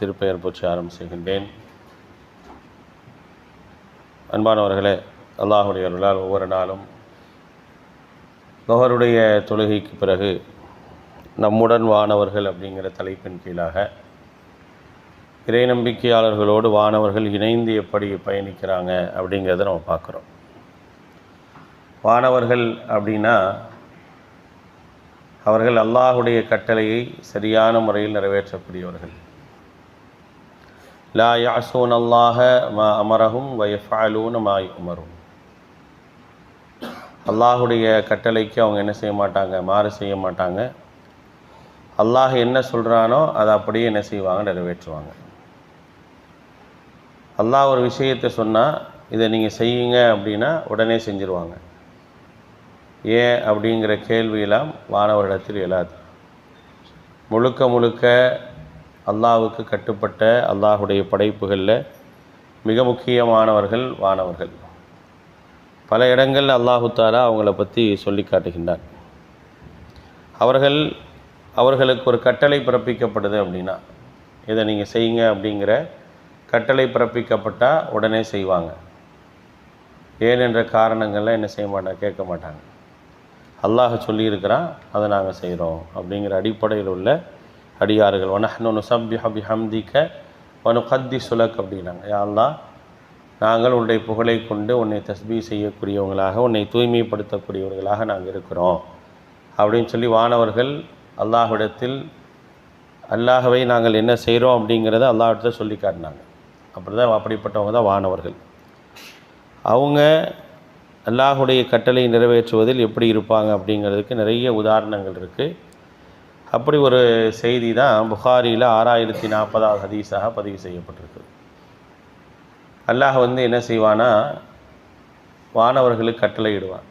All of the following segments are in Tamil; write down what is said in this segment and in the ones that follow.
திருப்பெயர் போற்றி ஆரம்பம் செய்கின்றேன் அன்பானவர்களே அல்லாஹுடைய அருளால் ஒவ்வொரு நாளும் நுகருடைய தொழுகைக்கு பிறகு நம்முடன் வானவர்கள் அப்படிங்கிற தலைப்பின் கீழாக இறை நம்பிக்கையாளர்களோடு வானவர்கள் இணைந்து எப்படி பயணிக்கிறாங்க அப்படிங்கிறத நம்ம பார்க்குறோம். வானவர்கள் அப்படின்னா அவர்கள் அல்லாஹுடைய கட்டளையை சரியான முறையில் நிறைவேற்றக்கூடியவர்கள். லா யாசூன் அல்லாஹ மா அமரகும் வயஃபாலூன மா உமரும் அல்லாஹுடைய கட்டளைக்கு அவங்க என்ன செய்ய மாட்டாங்க? மாறு செய்ய மாட்டாங்க. அல்லாஹ் என்ன சொல்கிறானோ அதை அப்படியே என்ன செய்வாங்க? நிறைவேற்றுவாங்க. அல்லாஹ் ஒரு விஷயத்தை சொன்னால் இதை நீங்கள் செய்யுங்க அப்படின்னா உடனே செஞ்சுருவாங்க. ஏன் அப்படிங்கிற கேள்வியெல்லாம் மாணவரிடத்தில் எழாது. முழுக்க முழுக்க அல்லாவுக்கு கட்டுப்பட்ட அல்லாஹுடைய படைப்புகளில் மிக முக்கியமானவர்கள் வானவர்கள். பல இடங்களில் அல்லாஹு தாலா அவங்கள பற்றி சொல்லி காட்டுகின்றார் அவர்கள் அவர்களுக்கு ஒரு கட்டளை பிறப்பிக்கப்படுது அப்படின்னா இதை நீங்கள் செய்யுங்க அப்படிங்கிற கட்டளை பிறப்பிக்கப்பட்டால் உடனே செய்வாங்க. ஏனென்ற காரணங்கள்லாம் என்ன செய்ய மாட்டாங்க கேட்க மாட்டாங்க. அல்லாஹ் சொல்லியிருக்கிறான் அதை நாங்கள் செய்கிறோம் அப்படிங்கிற அடிப்படையில் உள்ள அடியார்கள். வனஹ்னு சப்பி ஹபி ஹம்திக்க வனு கத்தி சுலக் அப்படின்னாங்க. யா நாங்கள் உன்னுடைய புகழை கொண்டு உன்னை தஸ்பி செய்யக்கூடியவங்களாக உன்னை தூய்மைப்படுத்தக்கூடியவர்களாக நாங்கள் இருக்கிறோம். அப்படின்னு சொல்லி வானவர்கள் அல்லாஹ்விடத்தில் அல்லாஹவை நாங்கள் என்ன செய்கிறோம் அப்படிங்கிறத அல்லாஹிடத்தை சொல்லி காட்டினாங்க. அப்படி தான் அப்படிப்பட்டவங்க தான் வானவர்கள். அவங்க அல்லாஹுடைய கட்டளை நிறைவேற்றுவதில் எப்படி இருப்பாங்க அப்படிங்கிறதுக்கு நிறைய உதாரணங்கள் இருக்குது அப்படி ஒரு செய்தி தான் புகாரியில் ஆறாயிரத்தி நாற்பதாவது ஹதீஸாக பதிவு செய்யப்பட்டிருக்கு. அல்லாஹ் வந்து என்ன செய்வானா? வானவர்களுக்கு கட்டளையிடுவான்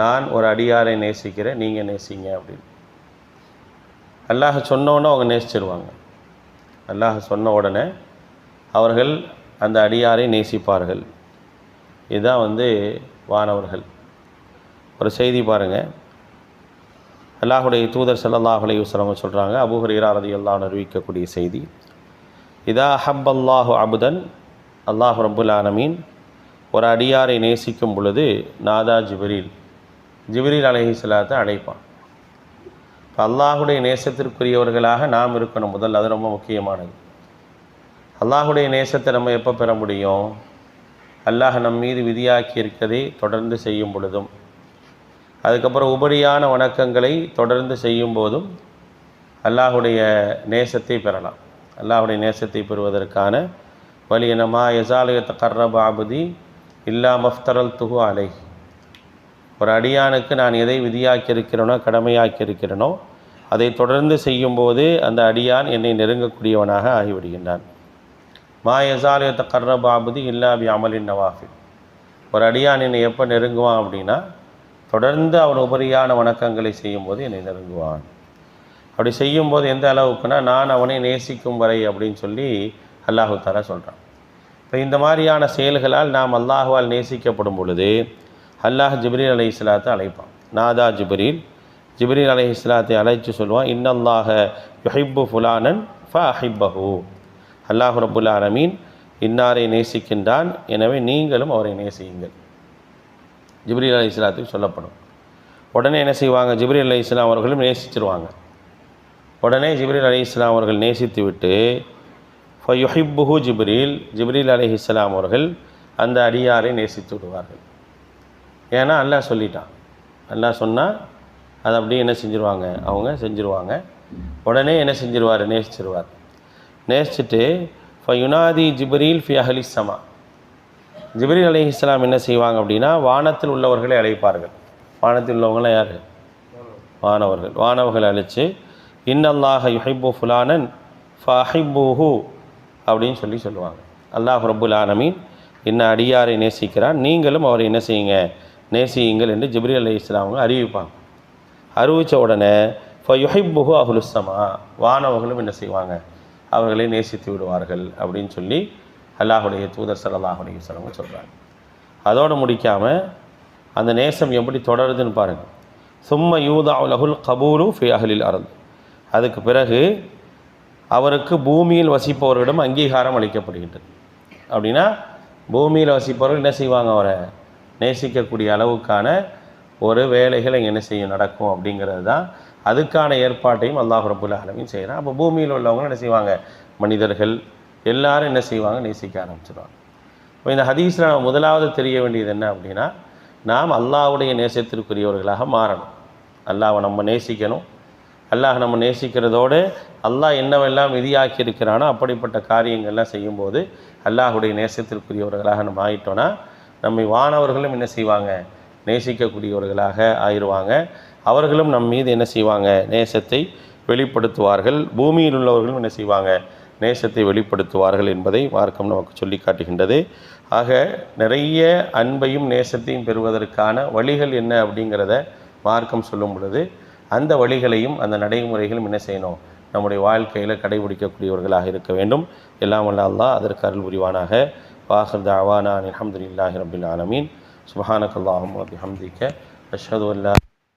நான் ஒரு அடியாரை நேசிக்கிறேன் நீங்கள் நேசிங்க அப்படின்னு. அல்லாஹ் சொன்னோன்னே அவங்க நேசிச்சிருவாங்க. அல்லாஹ் சொன்ன உடனே அவர்கள் அந்த அடியாரை நேசிப்பார்கள். இதுதான் வந்து வானவர்கள். ஒரு செய்தி பாருங்கள் அல்லாஹுடைய தூதர் ஸல்லல்லாஹு அலைஹி சொல்கிறாங்க அபுஹர் ஹுரைரா ரலியல்லாஹு அறிவிக்கக்கூடிய செய்தி இதா ஹப் அல்லாஹு அபுதன் அல்லாஹ் ரப்புல் ஆலமீன் ஒரு அடியாரை நேசிக்கும் பொழுது நாதா ஜிபிரில் ஜிப்ரீல் அலைஹிஸ்ஸலாத்தை அழைப்பான். இப்போ அல்லாஹுடைய நேசத்திற்குரியவர்களாக நாம் இருக்கணும் முதல் அது ரொம்ப முக்கியமானது. அல்லாஹுடைய நேசத்தை நம்ம எப்போ பெற முடியும்? அல்லாஹ் நம் மீது விதியாக்கி இருக்கதை தொடர்ந்து செய்யும் பொழுதும் அதுக்கப்புறம் உபரியான வணக்கங்களை தொடர்ந்து செய்யும் போதும் அல்லாஹுடைய நேசத்தை பெறலாம். அல்லாஹுடைய நேசத்தை பெறுவதற்கான வழி என்னமா எசாலயத்த கர்ரப் ஆபுதி இல்லா மஃப்தரல் துகு அலை ஒரு அடியானுக்கு நான் எதை விதியாக்கியிருக்கிறேனோ கடமையாக்கியிருக்கிறேனோ அதை தொடர்ந்து செய்யும்போது அந்த அடியான் என்னை நெருங்கக்கூடியவனாக ஆகிவிடுகின்றான். மா எசாலயத்த கர்ரப் ஆபுதி இல்லா பி அமலின் நவாஃபில். ஒரு அடியான் என்னை எப்போ நெருங்குவான் அப்படின்னா தொடர்ந்து அவன் உபரியான வணக்கங்களை செய்யும்போது என்னை நெருங்குவான். அப்படி செய்யும்போது எந்த அளவுக்குன்னா நான் அவனை நேசிக்கும் வரை அப்படின்னு சொல்லி அல்லாஹு தாரா சொல்கிறான் இப்போ இந்த மாதிரியான செயல்களால் நாம் அல்லாஹுவால் நேசிக்கப்படும் பொழுது அல்லாஹ் ஜிப்ரீல் அலி இஸ்லாத்தை அழைப்பான். நாதா ஜிப்ரீல். ஜிப்ரீல் அலி இஸ்லாத்தை அழைச்சி சொல்லுவான் இன்னல்லாஹ யுஹிப்பு ஃபுலானன் ஃப அஹிப்பஹு அல்லாஹு ரபுல் ஆலமீன் இன்னாரை நேசிக்கின்றான் எனவே நீங்களும் அவரை நேசியுங்கள். ஜிப்ரீல் அலி இஸ்லாத்துக்கு சொல்லப்படும். உடனே என்ன செய்வாங்க? ஜிப்ரீல் அலி இஸ்லாம் அவர்களும் நேசிச்சிருவாங்க. உடனே ஜிப்ரீல் அலி இஸ்லாம் அவர்கள் நேசித்து விட்டு ஃபயுஹிப்புஹு ஜிப்ரீல். ஜிப்ரீல் அலி இஸ்லாம் அவர்கள் அந்த அடியாரை நேசித்து விடுவார்கள். ஏன்னா அல்லாஹ் சொல்லிட்டான். அல்லாஹ் சொன்னால் அதை அப்படியே என்ன செஞ்சுருவாங்க? அவங்க செஞ்சுருவாங்க. உடனே என்ன செஞ்சிருவார்? நேசிச்சிருவார். நேசிச்சுட்டு ஃபயுனாதி ஜிப்ரீல் ஃபி அஹலி சமா ஜிப்ரீல் அலி இஸ்லாம் என்ன செய்வாங்க அப்படின்னா வானத்தில் உள்ளவர்களை அழைப்பார்கள். வானத்தில் உள்ளவங்களாம் யார்? வானவர்கள். வானவர்களை அழைச்சு இன்னல்லாஹ யுஹைபு ஃபுலானன் ஃபஹிபூஹு அப்படின்னு சொல்லி சொல்லுவாங்க. அல்லாஹ் ரபுல் ஆலமீன் என்ன அடியாரை நேசிக்கிறான். நீங்களும் அவரை என்ன செய்யுங்க? நேசியுங்கள் என்று ஜிப்ரீல் அலி இஸ்லாம் அறிவிப்பாங்க. அறிவித்த உடனே ஃபயுஹிப்புஹு அஹுலுசமா வானவர்களும் என்ன செய்வாங்க? அவர்களை நேசித்து விடுவார்கள் அப்படின்னு சொல்லி அல்லாஹுடைய தூதர் சல்லாஹுடைய செலவு சொல்கிறாங்க அதோடு முடிக்காமல் அந்த நேசம் எப்படி தொடருதுன்னு பாருங்கள் சும்ம யூதா லஹுல் கபூலு ஃபி அஹலில் அருள் அதுக்கு பிறகு அவருக்கு பூமியில் வசிப்பவர்களிடம் அங்கீகாரம் அளிக்கப்படுகின்றது அப்படின்னா பூமியில் வசிப்பவர்கள் என்ன செய்வாங்க அவரை? நேசிக்கக்கூடிய அளவுக்கான ஒரு வேலைகள் இங்கே என்ன செய்யும் நடக்கும் அப்படிங்கிறது தான் அதுக்கான ஏற்பாட்டையும் அல்லாஹ் ரபுல் ஆலமீன் செய்கிறான். அப்போ பூமியில் உள்ளவங்க என்ன செய்வாங்க? மனிதர்கள் எல்லாரும் என்ன செய்வாங்க? நேசிக்க ஆரம்பிச்சிடுவாங்க இப்போ இந்த ஹதீஸில் நம்ம முதலாவது தெரிய வேண்டியது என்ன அப்படின்னா நாம் அல்லாவுடைய நேசத்திற்குரியவர்களாக மாறணும். அல்லாவை நம்ம நேசிக்கணும். அல்லாஹ் நம்ம நேசிக்கிறதோடு அல்லாஹ் என்னவெல்லாம் விதியாக்கி இருக்கிறானோ அப்படிப்பட்ட காரியங்கள்லாம் செய்யும்போது அல்லாஹுடைய நேசத்திற்குரியவர்களாக நம்ம ஆகிட்டோன்னா நம்மை வானவர்களும் என்ன செய்வாங்க? நேசிக்கக்கூடியவர்களாக ஆயிடுவாங்க அவர்களும் நம் மீது என்ன செய்வாங்க? நேசத்தை வெளிப்படுத்துவார்கள். பூமியில் உள்ளவர்களும் என்ன செய்வாங்க? நேசத்தை வெளிப்படுத்துவார்கள் என்பதை மார்க்கம் நமக்கு சொல்லி காட்டுகின்றது. ஆக நிறைய அன்பையும் நேசத்தையும் பெறுவதற்கான வழிகள் என்ன அப்படிங்கிறத மார்க்கம் சொல்லும் பொழுது அந்த வழிகளையும் அந்த நடைமுறைகளும் என்ன செய்யணும்? நம்முடைய வாழ்க்கையில் கடைபிடிக்கக்கூடியவர்களாக இருக்க வேண்டும். எல்லாம் வல்ல அதற்கு அருள் புரிவானாக. வாஹர் தாவானா அல்ஹம்துலில்லாஹி ரபில் ஆலமீன். சுபஹானக்கல்லாஹும் வபிஹம்திக அஷது அல்லா